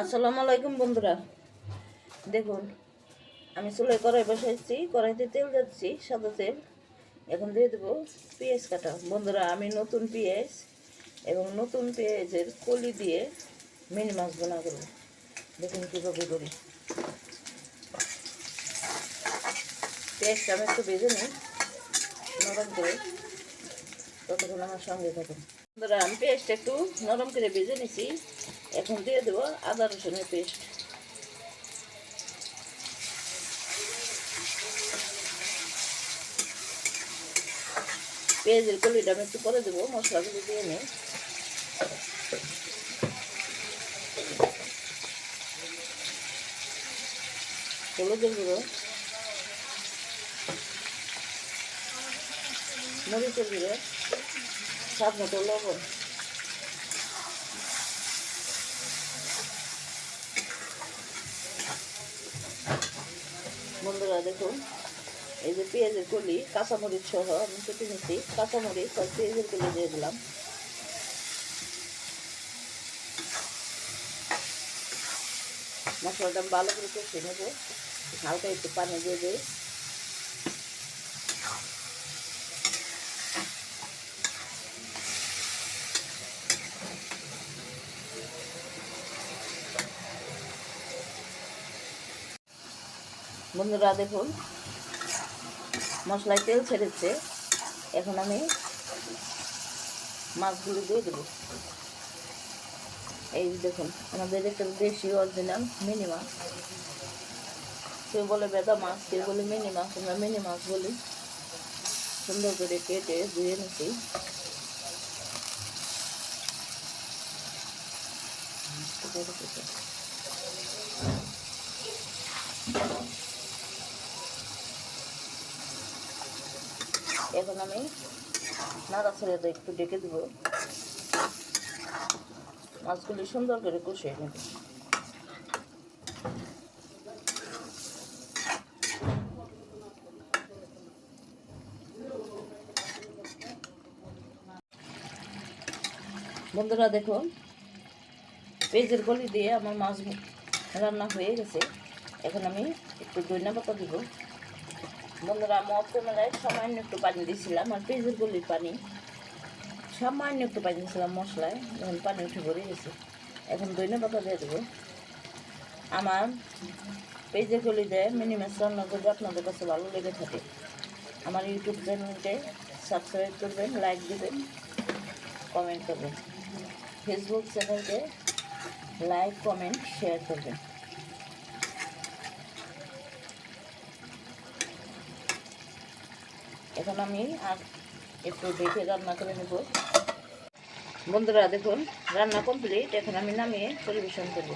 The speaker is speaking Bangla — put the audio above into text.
আসসালামু আলাইকুম, বন্ধুরা। দেখুন, আমি চুলে কড়াই বসাইছি, কড়াইতে তেল যাচ্ছি সাদা তেল। এখন দিয়ে দেবো পেঁয়াজ কাটা। বন্ধুরা, আমি নতুন পেঁয়াজ এবং নতুন পেঁয়াজের কলি দিয়ে মিনি মাছ বোনা করব। দেখুন কীভাবে করি। পেঁয়াজটা আমি একটু বেজে নিই, নরম করে। ততক্ষণ আমার সঙ্গে থাকুন। বন্ধুরা, আমি পেঁয়াজটা একটু নরম করে ভেজে নিছি। এখন দিয়ে দেবো আদা রসুনের পেস্ট। পেঁয়াজের কলিটা আমি একটু পরে দেবো, মশলাগুলো দিয়ে নিই। হলুদের গুঁড়ো। মরিচের গুঁড়ো। স্বাদ মতো লবণ বন্ধুরা দেখুন, এই যে পেঁয়াজের কলি, কাঁচামরিচ সহ আমি কেটে নিচ্ছি কাঁচামরিচ আর পেঁয়াজের কলি দিয়ে দিলাম। মশলাটা ভালো করে কষে নেব। হালকা একটু পানি দিয়ে দিই। বন্ধুরা দেখুন, মশলায় তেল ছেড়েছে, এখন আমি মাছগুলো দিয়ে দেবো। এই দেখুন, আমাদের একটা দেশি অরিজিনাল মিনি মাছ। কেউ বলে বেদা মাছ, কেউ বলে মিনি মাছ, আমরা মিনি মাছ বলি। সুন্দর করে কেটে ধুয়ে নিচ্ছি এখন আমি নাড়া ছেড়ে একটু ডেকে দেবো। মাছগুলি সুন্দর করে কষিয়ে নেব। বন্ধুরা দেখুন পেঁয়াজের গলি দিয়ে আমার মাছ রান্না হয়ে গেছে। এখন আমি একটু দইনা পাতা দিব। বন্ধুরা ক্যামেরায় সামান্য একটু পানি দিয়েছিলাম আর পেঁয়াজের গলির পানি। সামান্য একটু পানি দিয়েছিলাম মশলায় যখন পানি উঠে ভরে গেছে। এখন দইনা পাতা দিয়ে দেবো। আমার পেঁয়াজের গলি দেয় মিনি মাছ রান্না করবে, আপনাদের কাছে ভালো লেগে থাকে। আমার ইউটিউব চ্যানেলকে সাবস্ক্রাইব করবেন লাইক দেবেন কমেন্ট করবেন। ফেসবুক চ্যানেলকে লাইক কমেন্ট শেয়ার করবেন। এখন আমি আর একটু দেখে রান্না করে নেব। বন্ধুরা, দেখুন, রান্না কমপ্লিট এখন আমি নামিয়ে পরিবেশন করব।